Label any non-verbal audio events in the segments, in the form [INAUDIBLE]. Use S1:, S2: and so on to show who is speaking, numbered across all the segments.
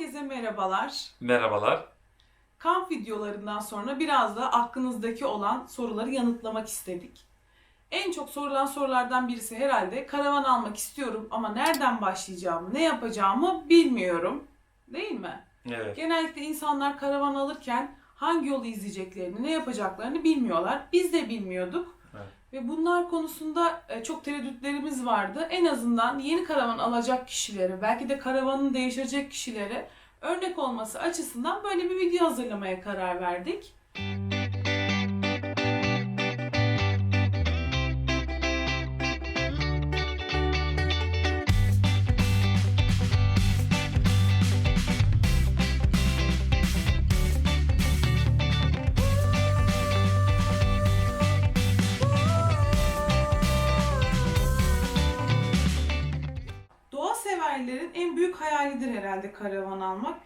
S1: Herkese merhabalar.
S2: Merhabalar.
S1: Kamp videolarından sonra biraz da aklınızdaki olan soruları yanıtlamak istedik. En çok sorulan sorulardan birisi herhalde karavan almak istiyorum ama nereden başlayacağımı, ne yapacağımı bilmiyorum. Değil mi?
S2: Evet.
S1: Genellikle insanlar karavan alırken hangi yolu izleyeceklerini, ne yapacaklarını bilmiyorlar. Biz de bilmiyorduk. Ve bunlar konusunda e, çok tereddütlerimiz vardı. En azından yeni karavan alacak kişilere, belki de karavanını değiştirecek kişilere örnek olması açısından böyle bir video hazırlamaya karar verdik. Doğa en büyük hayalidir herhalde karavan almak.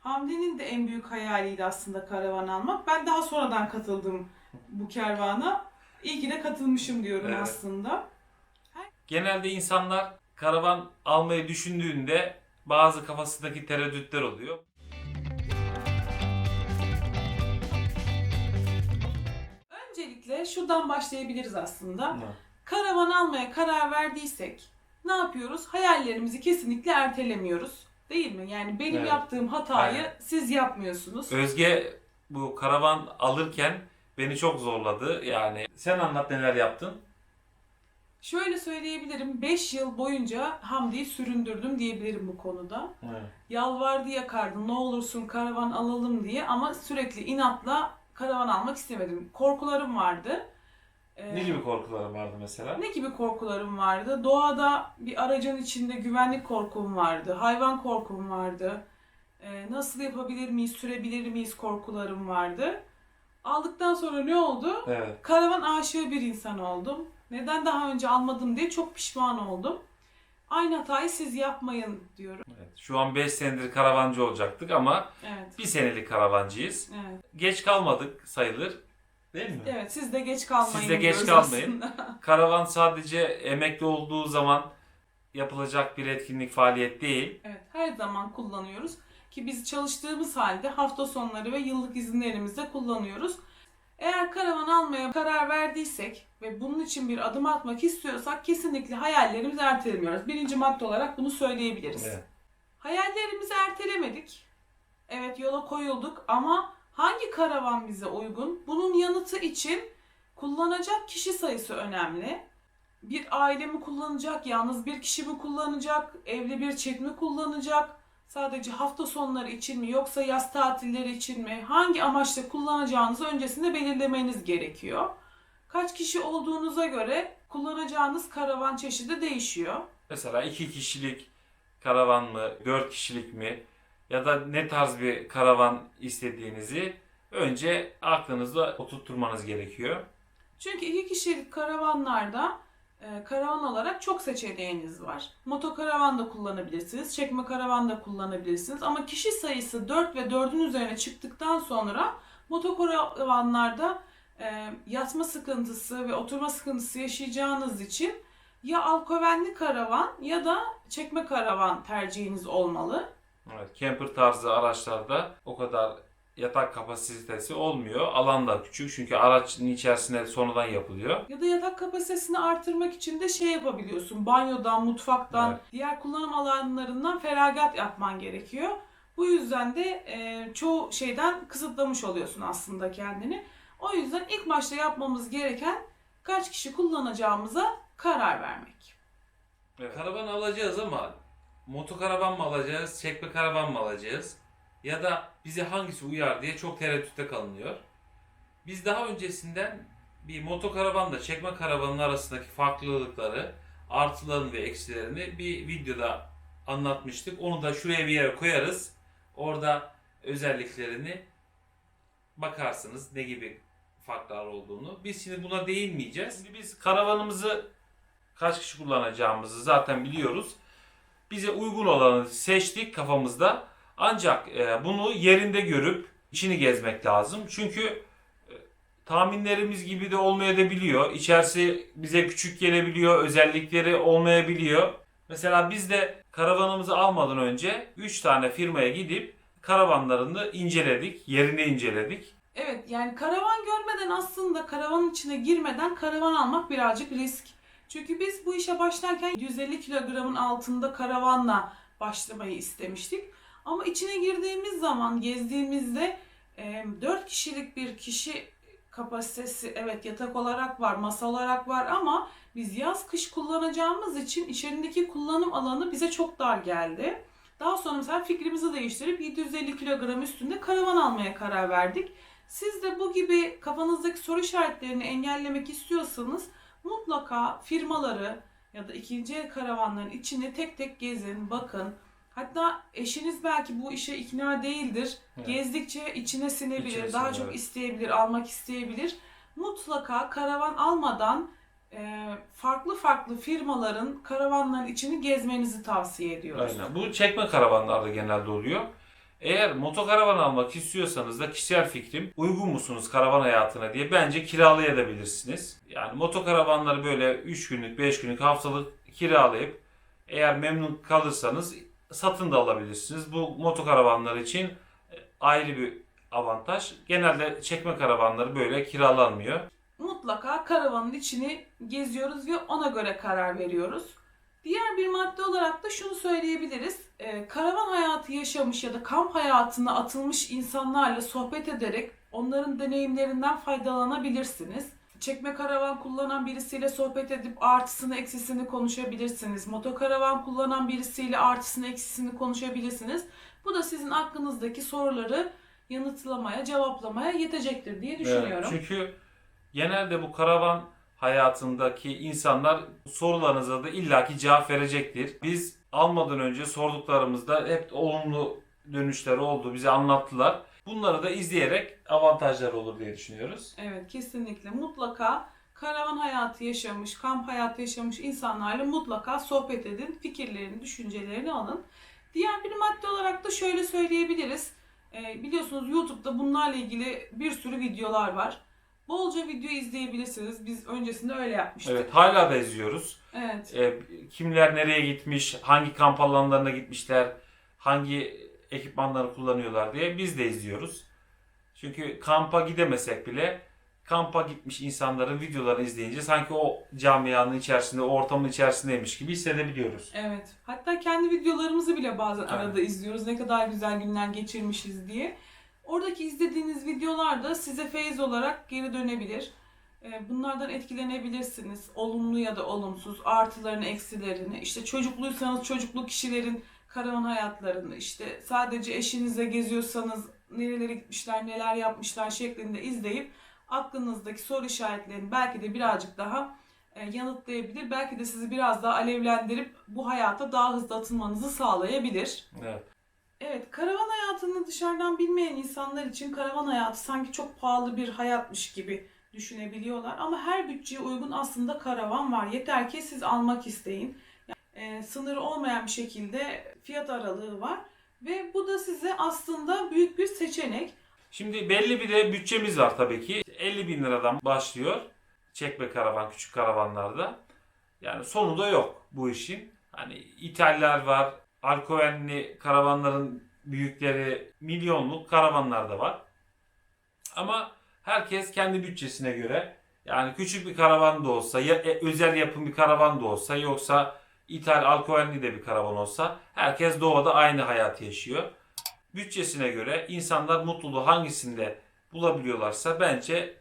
S1: Hamdi'nin de en büyük hayaliydi aslında karavan almak. Ben daha sonradan katıldım bu kervana. İyi ki de katılmışım diyorum
S2: Evet.
S1: aslında.
S2: Genelde insanlar karavan almayı düşündüğünde bazı kafasındaki tereddütler oluyor.
S1: Öncelikle şuradan başlayabiliriz aslında. Karavan almaya karar verdiysek ne yapıyoruz? Hayallerimizi kesinlikle ertelemiyoruz. Değil mi? Yani benim
S2: Evet.
S1: yaptığım hatayı
S2: Aynen.
S1: siz yapmıyorsunuz.
S2: Özge bu karavan alırken beni çok zorladı. Yani sen anlat neler yaptın?
S1: Şöyle söyleyebilirim. 5 yıl boyunca Hamdi'yi süründürdüm diyebilirim bu konuda. Yalvardı yakardı ne olursun karavan alalım diye ama sürekli inatla karavan almak istemedim. Korkularım vardı. Ee,
S2: Ne gibi korkuların vardı mesela?
S1: Ne gibi korkularım vardı? Doğada bir aracın içinde güvenlik korkum vardı. Hayvan korkum vardı. Ee, nasıl yapabilir miyiz, sürebilir miyiz korkularım vardı. Aldıktan sonra ne oldu?
S2: Evet.
S1: Karavan aşığı bir insan oldum. Neden daha önce almadım diye çok pişman oldum. Aynı hatayı siz yapmayın diyorum.
S2: evet. Şu an 5 senedir karavancı olacaktık ama
S1: Evet.
S2: bir senelik karavancıyız.
S1: Evet.
S2: Geç kalmadık sayılır. Değil mi?
S1: Evet siz de geç kalmayın.
S2: Siz de geç kalmayın.
S1: aslında.
S2: Karavan sadece emekli olduğu zaman yapılacak bir etkinlik faaliyet değil.
S1: evet her zaman kullanıyoruz. Ki biz çalıştığımız halde hafta sonları ve yıllık izinlerimizde kullanıyoruz. Eğer karavan almaya karar verdiysek ve bunun için bir adım atmak istiyorsak kesinlikle hayallerimizi ertelemiyoruz. Birinci madde olarak bunu söyleyebiliriz.
S2: Evet.
S1: Hayallerimizi ertelemedik. Evet yola koyulduk ama hangi karavan bize uygun? Bunun yanıtı için kullanacak kişi sayısı önemli. Bir aile mi kullanacak, yalnız bir kişi mi kullanacak, evli bir çift mi kullanacak, sadece hafta sonları için mi yoksa yaz tatilleri için mi? Hangi amaçla kullanacağınızı öncesinde belirlemeniz gerekiyor. Kaç kişi olduğunuza göre kullanacağınız karavan çeşidi değişiyor.
S2: Mesela iki kişilik karavan mı, dört kişilik mi ya da ne tarz bir karavan istediğinizi önce aklınızda oturtturmanız gerekiyor.
S1: Çünkü iki kişilik karavanlarda e, karavan olarak çok seçeneğiniz var. Motokaravan da kullanabilirsiniz, çekme karavan da kullanabilirsiniz. Ama kişi sayısı 4 ve 4'ün üzerine çıktıktan sonra motokaravanlarda e, yatma sıkıntısı ve oturma sıkıntısı yaşayacağınız için ya alkovenli karavan ya da çekme karavan tercihiniz olmalı.
S2: Evet, camper tarzı araçlarda o kadar yatak kapasitesi olmuyor. Alan da küçük çünkü aracın içerisinde sonradan yapılıyor.
S1: Ya da yatak kapasitesini artırmak için de şey yapabiliyorsun. Banyodan, mutfaktan,
S2: Evet.
S1: diğer kullanım alanlarından feragat yapman gerekiyor. Bu yüzden de e, çoğu şeyden kısıtlamış oluyorsun aslında kendini. O yüzden ilk başta yapmamız gereken kaç kişi kullanacağımıza karar vermek.
S2: Karavan alacağız ama motokaravan mı alacağız, çekme karavan mı alacağız? Ya da bize hangisi uyar diye çok tereddütte kalınıyor. Biz daha öncesinden bir motokaravanla çekme karavanın arasındaki farklılıkları, artılarını ve eksilerini bir videoda anlatmıştık. Onu da şuraya bir yere koyarız. Orada özelliklerini bakarsınız ne gibi farklar olduğunu. Biz şimdi buna değinmeyeceğiz. Şimdi biz karavanımızı kaç kişi kullanacağımızı zaten biliyoruz. Bize uygun olanı seçtik kafamızda. Ancak e, bunu yerinde görüp içini gezmek lazım. Çünkü e, tahminlerimiz gibi de olmayabiliyor. İçerisi bize küçük gelebiliyor, özellikleri olmayabiliyor. Mesela biz de Karavanımızı almadan önce 3 tane firmaya gidip karavanlarını inceledik, yerini inceledik.
S1: Evet yani karavan görmeden aslında karavanın içine girmeden karavan almak birazcık risk. Çünkü biz bu işe başlarken 150 kilogramın altında karavanla başlamayı istemiştik. Ama içine girdiğimiz zaman gezdiğimizde 4 kişilik bir kişi kapasitesi evet yatak olarak var, masa olarak var ama biz yaz kış kullanacağımız için içerindeki kullanım alanı bize çok dar geldi. Daha sonra mesela fikrimizi değiştirip 750 kilogram üstünde karavan almaya karar verdik. Siz de bu gibi kafanızdaki soru işaretlerini engellemek istiyorsanız mutlaka firmaları ya da ikinci el karavanların içini tek tek gezin, bakın. Hatta eşiniz belki bu işe ikna değildir.
S2: Evet.
S1: Gezdikçe içine sinebilir,
S2: İçine
S1: daha çok
S2: evet.
S1: isteyebilir, almak isteyebilir. Mutlaka karavan almadan e, farklı farklı firmaların karavanların içini gezmenizi tavsiye ediyoruz.
S2: Aynen. Bu çekme karavanlarda genelde oluyor. Eğer motokaravan almak istiyorsanız da kişisel fikrim uygun musunuz karavan hayatına diye bence kiralayabilirsiniz. Yani motokaravanları böyle 3 günlük, 5 günlük, haftalık kiralayıp eğer memnun kalırsanız satın da alabilirsiniz. Bu motokaravanlar için ayrı bir avantaj. Genelde çekme karavanları böyle kiralanmıyor.
S1: mutlaka karavanın içini geziyoruz ve ona göre karar veriyoruz. Diğer bir madde olarak da şunu söyleyebiliriz. Ee, karavan hayatı yaşamış ya da kamp hayatına atılmış insanlarla sohbet ederek onların deneyimlerinden faydalanabilirsiniz. Çekme karavan kullanan birisiyle sohbet edip artısını eksisini konuşabilirsiniz. Motokaravan kullanan birisiyle artısını eksisini konuşabilirsiniz. Bu da sizin aklınızdaki soruları yanıtlamaya, cevaplamaya yetecektir diye düşünüyorum.
S2: Evet, çünkü genelde bu karavan hayatındaki insanlar sorularınıza da illaki cevap verecektir. Biz almadan önce sorduklarımızda hep olumlu dönüşleri oldu. Bize anlattılar. Bunları da izleyerek avantajlar olur diye düşünüyoruz.
S1: Evet kesinlikle mutlaka karavan hayatı yaşamış, kamp hayatı yaşamış insanlarla mutlaka sohbet edin, fikirlerini, düşüncelerini alın. Diğer bir madde olarak da şöyle söyleyebiliriz. Ee, biliyorsunuz YouTube'da bunlarla ilgili bir sürü videolar var. Bolca video izleyebilirsiniz. Biz öncesinde öyle yapmıştık.
S2: Evet, hala da izliyoruz.
S1: Evet.
S2: Ee, kimler nereye gitmiş, hangi kamp alanlarına gitmişler, hangi ekipmanları kullanıyorlar diye biz de izliyoruz. Çünkü kampa gidemesek bile kampa gitmiş insanların videolarını izleyince sanki o camianın içerisinde, o ortamın içerisindeymiş gibi hissedebiliyoruz.
S1: Evet. Hatta kendi videolarımızı bile bazen arada izliyoruz. Ne kadar güzel günler geçirmişiz diye. Oradaki izlediğiniz videolar da size feyiz olarak geri dönebilir. Ee, Bunlardan etkilenebilirsiniz. Olumlu ya da olumsuz. Artılarını, eksilerini. İşte çocukluysanız çocuklu kişilerin karavan hayatlarını, işte sadece eşinizle geziyorsanız nerelere gitmişler, neler yapmışlar şeklinde izleyip aklınızdaki soru işaretlerini belki de birazcık daha e, yanıtlayabilir. Belki de sizi biraz daha alevlendirip bu hayata daha hızlı atılmanızı sağlayabilir.
S2: Evet.
S1: Evet, karavan hayatını dışarıdan bilmeyen insanlar için karavan hayatı sanki çok pahalı bir hayatmış gibi düşünebiliyorlar. Ama her bütçeye uygun aslında karavan var. Yeter ki siz almak isteyin. Yani, e, sınırı olmayan bir şekilde fiyat aralığı var. Ve bu da size aslında büyük bir seçenek.
S2: Şimdi belli bir de bütçemiz var tabii ki. 50 bin liradan başlıyor. Çekme karavan, küçük karavanlarda. Yani sonu da yok bu işin. Hani İtalyalar var, Alkovenli karavanların büyükleri milyonluk karavanlar da var. Ama herkes kendi bütçesine göre yani küçük bir karavan da olsa ya e, özel yapım bir karavan da olsa yoksa İthal Alkovenli de bir karavan olsa herkes doğada aynı hayatı yaşıyor. Bütçesine göre insanlar mutluluğu hangisinde bulabiliyorlarsa bence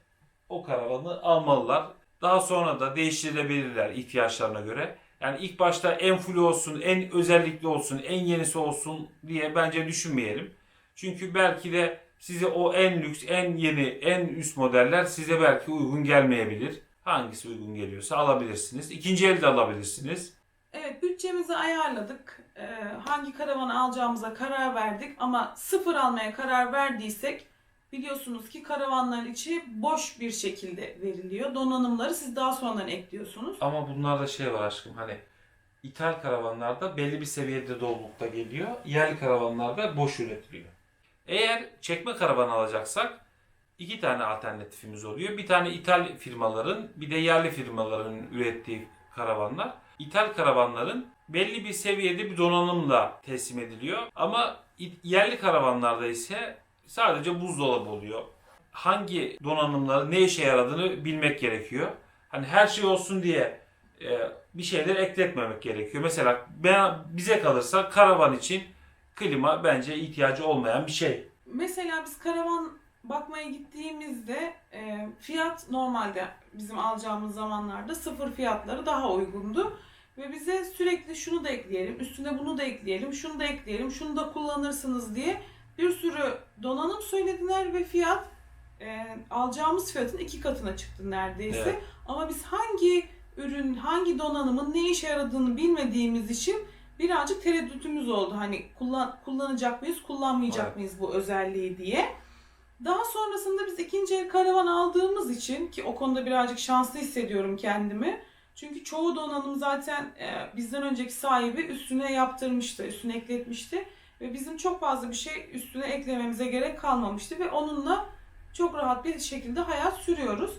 S2: o karavanı almalılar. Daha sonra da değiştirebilirler ihtiyaçlarına göre. Yani ilk başta en full olsun, en özellikli olsun, en yenisi olsun diye bence düşünmeyelim. Çünkü belki de size o en lüks, en yeni, en üst modeller size belki uygun gelmeyebilir. Hangisi uygun geliyorsa alabilirsiniz. İkinci elde alabilirsiniz.
S1: Evet bütçemizi ayarladık. Ee, hangi karavanı alacağımıza karar verdik. Ama sıfır almaya karar verdiysek biliyorsunuz ki karavanların içi boş bir şekilde veriliyor. Donanımları siz daha sonradan ekliyorsunuz.
S2: Ama bunlarda şey var aşkım hani ithal karavanlarda belli bir seviyede dolulukta geliyor. Yerli karavanlarda boş üretiliyor. Eğer çekme karavan alacaksak iki tane alternatifimiz oluyor. Bir tane ithal firmaların bir de yerli firmaların ürettiği karavanlar. İthal karavanların belli bir seviyede bir donanımla teslim ediliyor. Ama yerli karavanlarda ise sadece buzdolabı oluyor. Hangi donanımların ne işe yaradığını bilmek gerekiyor. Hani her şey olsun diye e, bir şeyler ekletmemek gerekiyor. Mesela bize kalırsa karavan için klima bence ihtiyacı olmayan bir şey.
S1: Mesela biz karavan bakmaya gittiğimizde e, fiyat normalde bizim alacağımız zamanlarda sıfır fiyatları daha uygundu. Ve bize sürekli şunu da ekleyelim, üstüne bunu da ekleyelim, şunu da ekleyelim, şunu da kullanırsınız diye bir sürü donanım söylediler ve fiyat e, alacağımız fiyatın iki katına çıktı neredeyse.
S2: Evet.
S1: Ama biz hangi ürün, hangi donanımın ne işe yaradığını bilmediğimiz için birazcık tereddütümüz oldu. Hani kullan, kullanacak mıyız, kullanmayacak
S2: Evet.
S1: mıyız bu özelliği diye. Daha sonrasında biz ikinci el karavan aldığımız için ki o konuda birazcık şanslı hissediyorum kendimi. Çünkü çoğu donanım zaten e, bizden önceki sahibi üstüne yaptırmıştı, üstüne ekletmişti. Ve bizim çok fazla bir şey üstüne eklememize gerek kalmamıştı ve onunla çok rahat bir şekilde hayat sürüyoruz.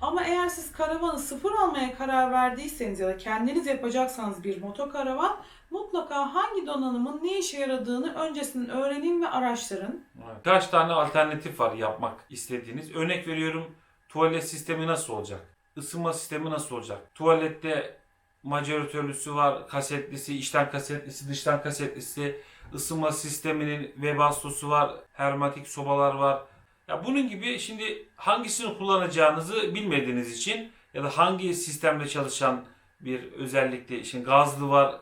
S1: Ama eğer siz karavanı sıfır almaya karar verdiyseniz ya da kendiniz yapacaksanız bir motokaravan mutlaka hangi donanımın ne işe yaradığını öncesinden öğrenin ve araştırın.
S2: Kaç tane alternatif var yapmak istediğiniz. Örnek veriyorum tuvalet sistemi nasıl olacak? Isınma sistemi nasıl olacak? Tuvalette majoratörlüsü var, kasetlisi, içten kasetlisi, dıştan kasetlisi, ısınma sisteminin webastosu var, hermetik sobalar var. Ya bunun gibi şimdi hangisini kullanacağınızı bilmediğiniz için ya da hangi sistemde çalışan bir özellikle şimdi gazlı var,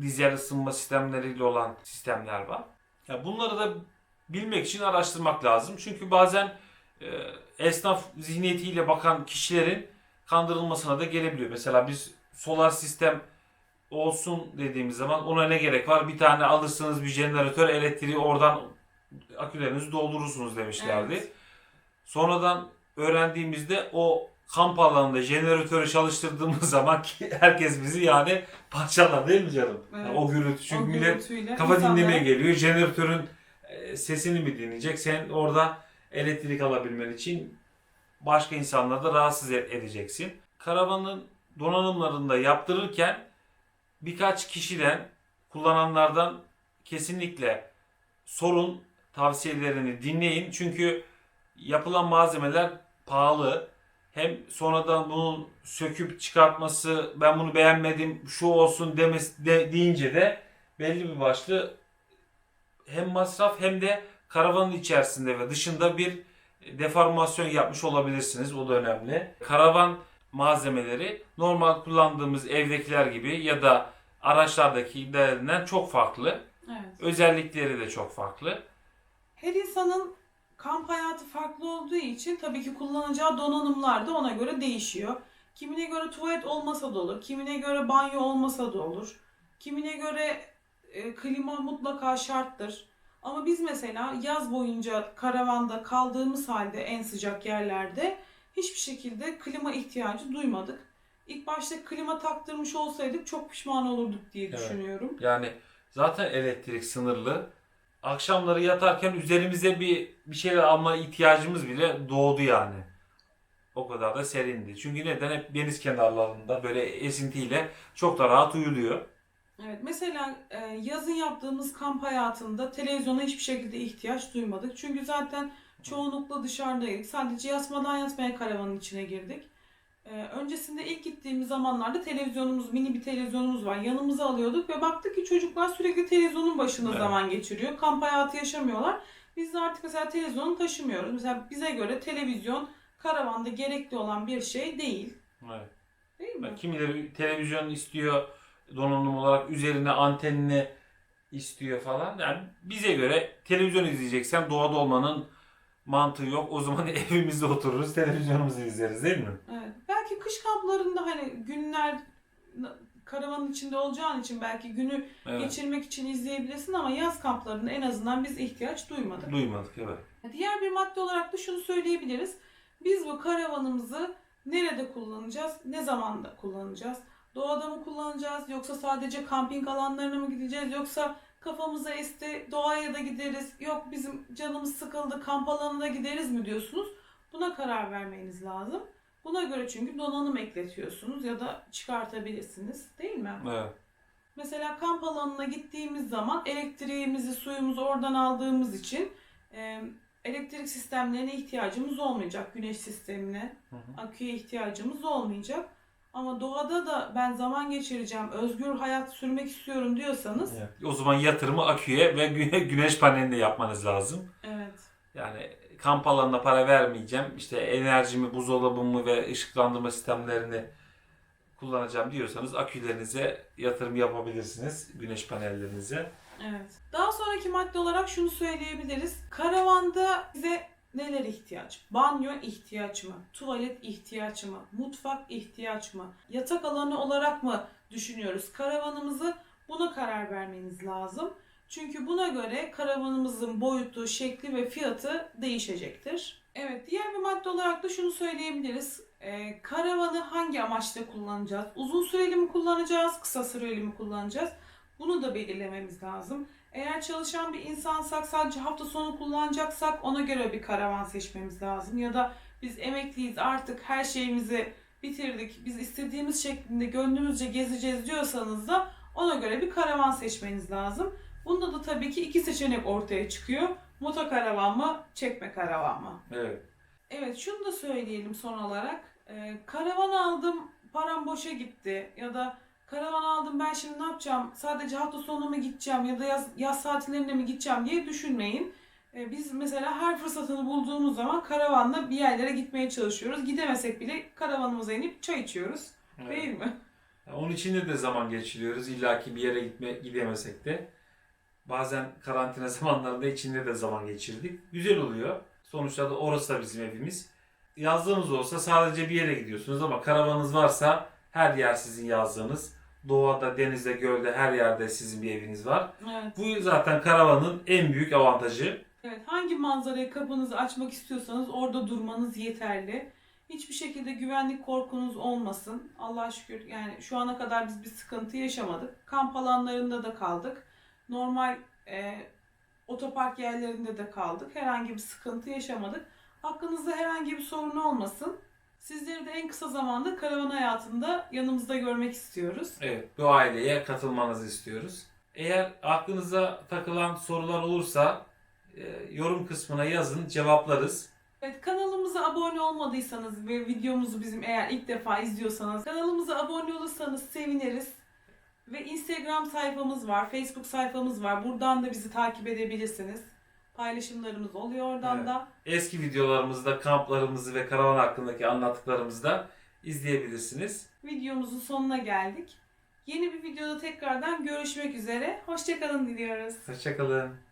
S2: dizel ısınma sistemleriyle olan sistemler var. Ya bunları da bilmek için araştırmak lazım. Çünkü bazen e, esnaf zihniyetiyle bakan kişilerin kandırılmasına da gelebiliyor. Mesela biz solar sistem olsun dediğimiz zaman ona ne gerek var? Bir tane alırsınız bir jeneratör elektriği oradan akülerinizi doldurursunuz demişlerdi.
S1: Evet.
S2: Sonradan öğrendiğimizde o kamp alanında jeneratörü çalıştırdığımız [LAUGHS] zaman ki herkes bizi yani parçalar değil mi canım?
S1: Evet.
S2: Yani o gürültü çünkü
S1: O
S2: millet Kafa
S1: insanlara-
S2: dinlemeye geliyor. Jeneratörün e, sesini mi dinleyecek? Sen orada elektrik alabilmen için başka insanları da rahatsız e- edeceksin. Karavanın donanımlarında yaptırırken birkaç kişiden, kullananlardan kesinlikle sorun tavsiyelerini dinleyin. Çünkü yapılan malzemeler pahalı. Hem sonradan bunun söküp çıkartması, ben bunu beğenmedim, şu olsun demesi de, deyince de belli bir başlı hem masraf hem de karavanın içerisinde ve dışında bir deformasyon yapmış olabilirsiniz. O da önemli. Karavan malzemeleri normal kullandığımız evdekiler gibi ya da araçlardakilerinden çok farklı.
S1: Evet.
S2: Özellikleri de çok farklı.
S1: Her insanın kamp hayatı farklı olduğu için tabii ki kullanacağı donanımlar da ona göre değişiyor. Kimine göre tuvalet olmasa da olur, kimine göre banyo olmasa da olur. Kimine göre e, klima mutlaka şarttır. Ama biz mesela yaz boyunca karavanda kaldığımız halde en sıcak yerlerde hiçbir şekilde klima ihtiyacı duymadık. İlk başta klima taktırmış olsaydık çok pişman olurduk diye
S2: Evet.
S1: düşünüyorum.
S2: Yani zaten elektrik sınırlı. Akşamları yatarken üzerimize bir bir şeyler alma ihtiyacımız bile doğdu yani. O kadar da serindi. Çünkü neden? Hep deniz kenarlarında böyle esintiyle çok da rahat uyuluyor.
S1: Evet mesela e, yazın yaptığımız kamp hayatında televizyona hiçbir şekilde ihtiyaç duymadık. Çünkü zaten çoğunlukla dışarıdaydık. Sadece yatmadan yatmaya karavanın içine girdik. E, öncesinde ilk gittiğimiz zamanlarda televizyonumuz, mini bir televizyonumuz var. Yanımıza alıyorduk ve baktık ki çocuklar sürekli televizyonun başında
S2: Evet.
S1: zaman geçiriyor. Kamp hayatı yaşamıyorlar. Biz de artık mesela televizyonu taşımıyoruz. Mesela bize göre televizyon karavanda gerekli olan bir şey değil.
S2: Evet.
S1: Değil mi?
S2: Kimileri televizyon istiyor donanım olarak üzerine antenini istiyor falan. Yani bize göre televizyon izleyeceksen doğada olmanın mantığı yok. O zaman [LAUGHS] evimizde otururuz, televizyonumuzu izleriz değil mi?
S1: Evet. Belki kış kamplarında hani günler karavanın içinde olacağın için belki günü
S2: Evet.
S1: geçirmek için izleyebilirsin ama yaz kamplarında en azından biz ihtiyaç duymadık.
S2: Duymadık evet.
S1: Diğer bir madde olarak da şunu söyleyebiliriz. Biz bu karavanımızı nerede kullanacağız? Ne zamanda kullanacağız? Doğada mı kullanacağız? Yoksa sadece kamping alanlarına mı gideceğiz? Yoksa kafamıza esti doğaya da gideriz. Yok bizim canımız sıkıldı kamp alanına gideriz mi diyorsunuz? Buna karar vermeniz lazım. Buna göre çünkü donanım ekletiyorsunuz ya da çıkartabilirsiniz değil mi?
S2: Evet.
S1: Mesela kamp alanına gittiğimiz zaman elektriğimizi, suyumuzu oradan aldığımız için e, elektrik sistemlerine ihtiyacımız olmayacak. Güneş sistemine,
S2: Hı hı.
S1: aküye ihtiyacımız olmayacak. Ama doğada da ben zaman geçireceğim, özgür hayat sürmek istiyorum diyorsanız
S2: Evet. O zaman yatırımı aküye ve gü- güneş paneline yapmanız lazım.
S1: evet.
S2: Yani kamp alanına para vermeyeceğim. İşte enerjimi, buzdolabımı ve ışıklandırma sistemlerini kullanacağım diyorsanız akülerinize yatırım yapabilirsiniz. Güneş panellerinize.
S1: Evet. Daha sonraki madde olarak şunu söyleyebiliriz. Karavanda bize neler ihtiyaç? Banyo ihtiyaç mı? Tuvalet ihtiyaç mı? Mutfak ihtiyaç mı? Yatak alanı olarak mı düşünüyoruz? Karavanımızı buna karar vermeniz lazım. Çünkü buna göre karavanımızın boyutu, şekli ve fiyatı değişecektir. Evet, diğer bir madde olarak da şunu söyleyebiliriz. Ee, karavanı hangi amaçla kullanacağız? Uzun süreli mi kullanacağız, kısa süreli mi kullanacağız? Bunu da belirlememiz lazım. Eğer çalışan bir insansak sadece hafta sonu kullanacaksak ona göre bir karavan seçmemiz lazım. Ya da biz emekliyiz artık her şeyimizi bitirdik. Biz istediğimiz şeklinde gönlümüzce gezeceğiz diyorsanız da ona göre bir karavan seçmeniz lazım. Bunda da tabii ki iki seçenek ortaya çıkıyor. Motokaravan mı, çekme karavan mı?
S2: Evet.
S1: Evet şunu da söyleyelim son olarak. Ee, karavan aldım param boşa gitti ya da karavan aldım ben şimdi ne yapacağım sadece hafta sonu mu gideceğim ya da yaz, yaz tatillerinde mi gideceğim diye düşünmeyin. Ee, biz mesela her fırsatını bulduğumuz zaman karavanla bir yerlere gitmeye çalışıyoruz. Gidemesek bile karavanımıza inip çay içiyoruz.
S2: Evet.
S1: Değil mi?
S2: Onun içinde de zaman geçiriyoruz. İlla ki bir yere gitme, gidemesek de. Bazen karantina [LAUGHS] zamanlarında içinde de zaman geçirdik. Güzel oluyor. Sonuçta da orası da bizim evimiz. Yazdığınız olsa sadece bir yere gidiyorsunuz ama karavanınız varsa her yer sizin yazdığınız. Doğada, denizde, gölde her yerde sizin bir eviniz var.
S1: Evet.
S2: Bu zaten karavanın en büyük avantajı.
S1: Evet, hangi manzaraya kapınızı açmak istiyorsanız orada durmanız yeterli. Hiçbir şekilde güvenlik korkunuz olmasın. Allah şükür yani şu ana kadar biz bir sıkıntı yaşamadık. Kamp alanlarında da kaldık. Normal e, otopark yerlerinde de kaldık. Herhangi bir sıkıntı yaşamadık. Aklınızda herhangi bir sorun olmasın. Sizleri de en kısa zamanda karavan hayatında yanımızda görmek istiyoruz.
S2: Evet, bu aileye katılmanızı istiyoruz. Eğer aklınıza takılan sorular olursa e, yorum kısmına yazın, cevaplarız.
S1: Evet kanalımıza abone olmadıysanız ve videomuzu bizim eğer ilk defa izliyorsanız kanalımıza abone olursanız seviniriz. Ve Instagram sayfamız var, Facebook sayfamız var. Buradan da bizi takip edebilirsiniz. Paylaşımlarımız oluyor oradan
S2: Evet.
S1: da.
S2: Eski videolarımızda kamplarımızı ve karavan hakkındaki anlattıklarımızı da izleyebilirsiniz.
S1: Videomuzun sonuna geldik. Yeni bir videoda tekrardan görüşmek üzere. Hoşçakalın diliyoruz.
S2: Hoşçakalın.